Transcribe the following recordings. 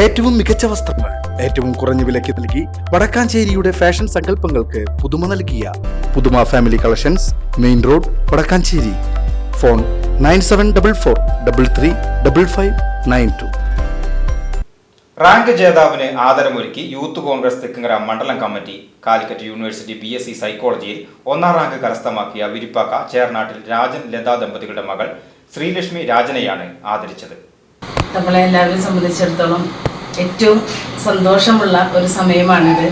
ഏറ്റവും മികച്ച വസ്ത്രങ്ങൾ ഏറ്റവും കുറഞ്ഞ വിലയ്ക്ക് നൽകി വടക്കാഞ്ചേരിയുടെ ഫാഷൻ സങ്കല്പങ്ങൾക്ക് പുതുമ നൽകിയ Puthuma family collections main road Vadakkanchery. Phone nine seven double four double three double five nine two. Rank ജേതാവിന് ആദരമൊരുക്കി യൂത്ത് കോൺഗ്രസ് തെക്കുങ്ങര മണ്ഡലം committee Calicut university B S C സൈക്കോളജിയിൽ ഒന്നാം റാങ്ക് കരസ്ഥമാക്കിയ വിരിപ്പാക്ക ചേർനാട്ടിൽ രാജൻ ലതാ ദമ്പതികളുടെ മകൾ ശ്രീലക്ഷ്മി രാജനെയാണ് ആദരിച്ചത്. നമ്മളെ എല്ലാവരെയും സംബന്ധിച്ചിടത്തോളം ഏറ്റവും സന്തോഷമുള്ള ഒരു സമയമാണിത്.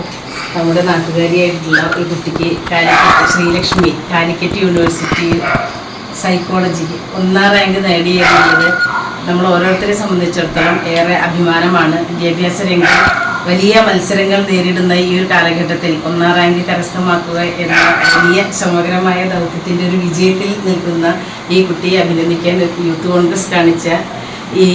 നമ്മുടെ നാട്ടുകാരിയായിട്ടുള്ള ഒരു കുട്ടിക്ക് കാലിക്കറ്റ് ശ്രീലക്ഷ്മി കാലിക്കറ്റ് യൂണിവേഴ്സിറ്റിയിൽ സൈക്കോളജിക്ക് ഒന്നാം റാങ്ക് നേടിയിരുന്നത് നമ്മൾ ഓരോരുത്തരെ സംബന്ധിച്ചിടത്തോളം ഏറെ അഭിമാനമാണ്. വിദ്യാഭ്യാസ രംഗം വലിയ മത്സരങ്ങൾ നേരിടുന്ന ഈ ഒരു കാലഘട്ടത്തിൽ ഒന്നാം റാങ്ക് കരസ്ഥമാക്കുക എന്ന വലിയ സമഗ്രമായ ദൗത്യത്തിന്റെ ഒരു വിജയത്തിൽ നിൽക്കുന്ന ഈ കുട്ടിയെ അഭിനന്ദിക്കാൻ യൂത്ത് കോൺഗ്രസ് കാണിച്ച ഈ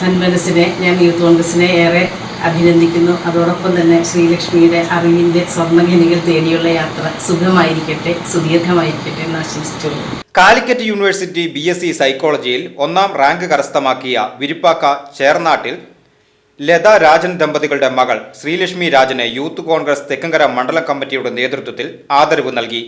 സന്മനസ്സിനെ ഞാൻ യൂത്ത് കോൺഗ്രസിനെ ഏറെ അഭിനന്ദിക്കുന്നു. അതോടൊപ്പം തന്നെ ശ്രീലക്ഷ്മിയുടെ അറിവിന്റെ സ്വർണഖനികൾ തേടിയുള്ള യാത്ര സുഖമായിരിക്കട്ടെ സുദീർഘമായിരിക്കട്ടെ എന്ന് ആശംസിച്ചു Calicut university B S C സൈക്കോളജിയിൽ ഒന്നാം റാങ്ക് കരസ്ഥമാക്കിയ വിരിപ്പാക്ക ചേർനാട്ടിൽ ലത രാജൻ ദമ്പതികളുടെ മകൾ ശ്രീലക്ഷ്മി രാജന് യൂത്ത് കോൺഗ്രസ് തെക്കങ്കര മണ്ഡലം കമ്മിറ്റിയുടെ നേതൃത്വത്തിൽ ആദരവ് നൽകി.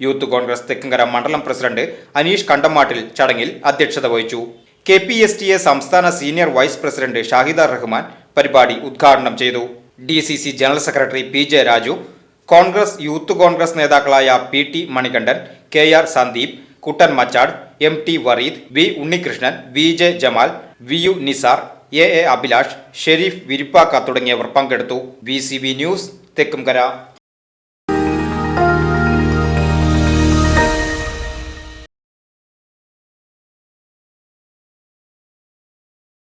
യൂത്ത് കോൺഗ്രസ് തെക്കങ്കര മണ്ഡലം പ്രസിഡന്റ് അനീഷ് കണ്ടമാട്ടിൽ ചടങ്ങിൽ അധ്യക്ഷത വഹിച്ചു. K P S T A സംസ്ഥാന senior vice president Shahida Rahman പരിപാടി ഉദ്ഘാടനം ചെയ്തു. D C C general secretary P J Raju Congress youth Congress നേതാക്കളായ P T Manikandan K R Sandeep Kuttan Machad M T Vareed V Unnikrishnan V J Jamal V U Nisar A A Abhilash Sherif Virippakka തുടങ്ങിയവർ പങ്കെടുത്തു. V C B news Thekkumkara.